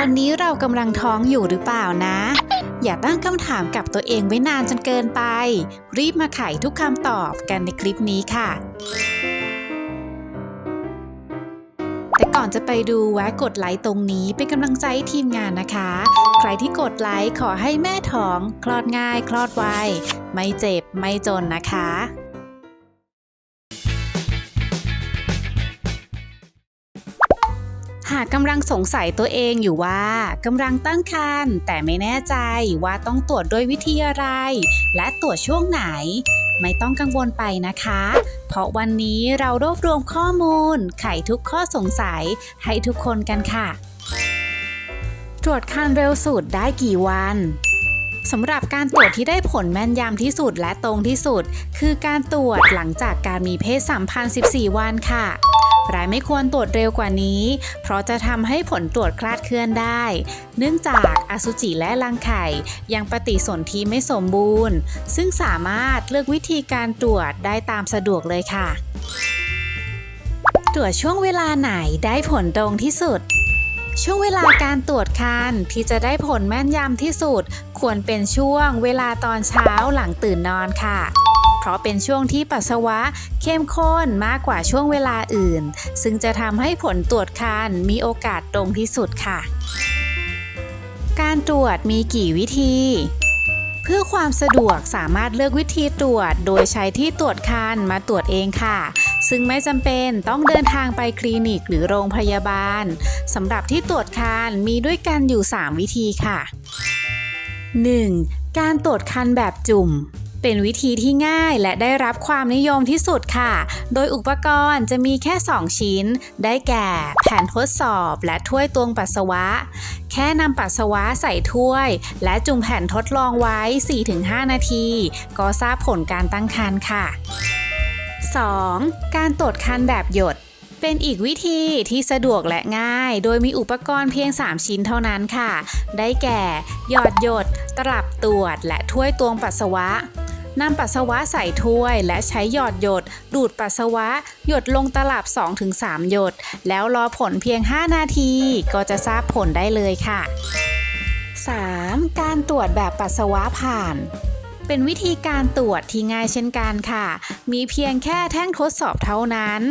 อนนี้เรากำลังท้องอยู่หรือเปล่านะ อย่าตั้งคำถามกับตัวเองไว้นานจนเกินไป รีบมาไขทุกคำตอบกันในคลิปนี้ค่ะแต่ก่อนจะไปดูแวะกดไลค์ตรงนี้เป็นกำลังใจให้ทีมงานนะคะ ใครที่กดไลค์ขอให้แม่ท้อง คลอดง่าย คลอดไวไม่เจ็บไม่จนนะคะ หากกำลังสงสัยตัวเองอยู่ว่ากำลังตั้งครรภ์แต่ไม่แน่ใจว่าต้องตรวจด้วยวิธีอะไร และตรวจช่วงไหน ไม่ต้องกังวลไปนะคะ เพราะวันนี้เรารวบรวมข้อมูล ไขทุกข้อสงสัยให้ทุกคนกันค่ะ ตรวจคันเร็วสุดได้กี่วันสำหรับการตรวจที่ได้ผลแม่นยำที่สุดและตรงที่สุด คือการตรวจหลังจากการมีเพศสัมพันธ์ 14 วันค่ะ รายไม่ควรตรวจเร็วกว่านี้ เพราะจะทำให้ผลตรวจคลาดเคลื่อนได้ เนื่องจากอสุจิและรังไข่ยังปฏิสนธิไม่สมบูรณ์ ซึ่งสามารถเลือกวิธีการตรวจได้ตามสะดวกเลยค่ะ ตรวจช่วงเวลาไหนได้ผลตรงที่สุดช่วงเวลาการตรวจคันที่จะได้ผลแม่นยำที่สุด ควรเป็นช่วงเวลาตอนเช้าหลังตื่นนอนค่ะ ราะเป็นช่วงที่ปัสสาวะเข้มข้นมากกว่าช่วงเวลาอื่น ซึ่งจะทำให้ผลตรวจคันมีโอกาสตรงที่สุดค่ะ การตรวจมีกี่วิธี เพื่อความสะดวกสามารถเลือกวิธีตรวจ โดยใช้ที่ตรวจคันมาตรวจเองค่ะซึ่งไม่จำเป็นต้องเดินทางไปคลินิกหรือโรงพยาบาลสำหรับที่ตรวจคันมีด้วยกันอยู่ 3 วิธีค่ะ 1. การตรวจคันแบบจุ่ม เป็นวิธีที่ง่ายและได้รับความนิยมที่สุดค่ะ โดยอุปกรณ์จะมีแค่ 2 ชิ้น ได้แก่ แผ่นทดสอบและถ้วยตวงปัสสาวะ แค่นำปัสสาวะใส่ถ้วย และจุ่มแผ่นทดลองไว้ 4-5 นาที ก็ทราบผลการตั้งครรภ์ค่ะ 2. การตรวจคันแบบหยด เป็นอีกวิธีที่สะดวกและง่าย โดยมีอุปกรณ์เพียง 3 ชิ้นเท่านั้นค่ะ ได้แก่ หยอดหยด ตลับตรวจ และถ้วยตวงปัสสาวะ นำปัสสาวะใส่ถ้วยและใช้หยอดหยด ดูดปัสสาวะ หยดลงตลับ 2-3 หยด แล้วรอผลเพียง 5 นาที ก็จะทราบผลได้เลยค่ะ 3. การตรวจแบบปัสสาวะผ่านเป็นวิธีการตรวจที่ง่ายเช่นกันค่ะ มีเพียงแค่แท่งทดสอบเท่านั้น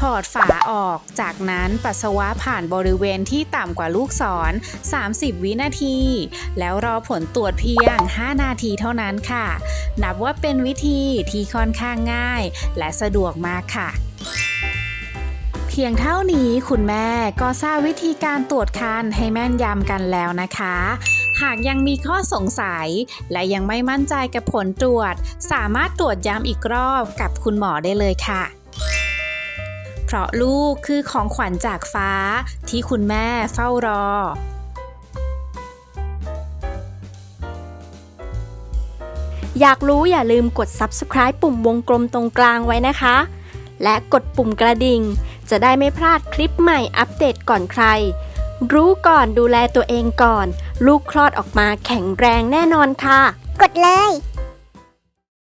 ถอดฝาออก จากนั้นปัสสาวะผ่านบริเวณที่ต่ำกว่าลูกศร 30 วินาที แล้วรอผลตรวจเพียง 5 นาทีเท่านั้นค่ะ นับว่าเป็นวิธีที่ค่อนข้างง่าย และสะดวกมากค่ะเพียงเท่านี้คุณแม่ก็ทราบวิธีการตรวจคันให้แม่นยำกันแล้วนะคะ หากยังมีข้อสงสัย และยังไม่มั่นใจกับผลตรวจ สามารถตรวจย้ำอีกรอบกับคุณหมอได้เลยค่ะ เพราะลูกคือของขวัญจากฟ้าที่คุณแม่เฝ้ารออยากรู้อย่าลืมกด subscribe ปุ่มวงกลมตรงกลางไว้นะคะ และกดปุ่มกระดิ่ง จะได้ไม่พลาดคลิปใหม่อัปเดตก่อนใคร รู้ก่อนดูแลตัวเองก่อน ลูกคลอดออกมาแข็งแรงแน่นอนค่ะ กดเลย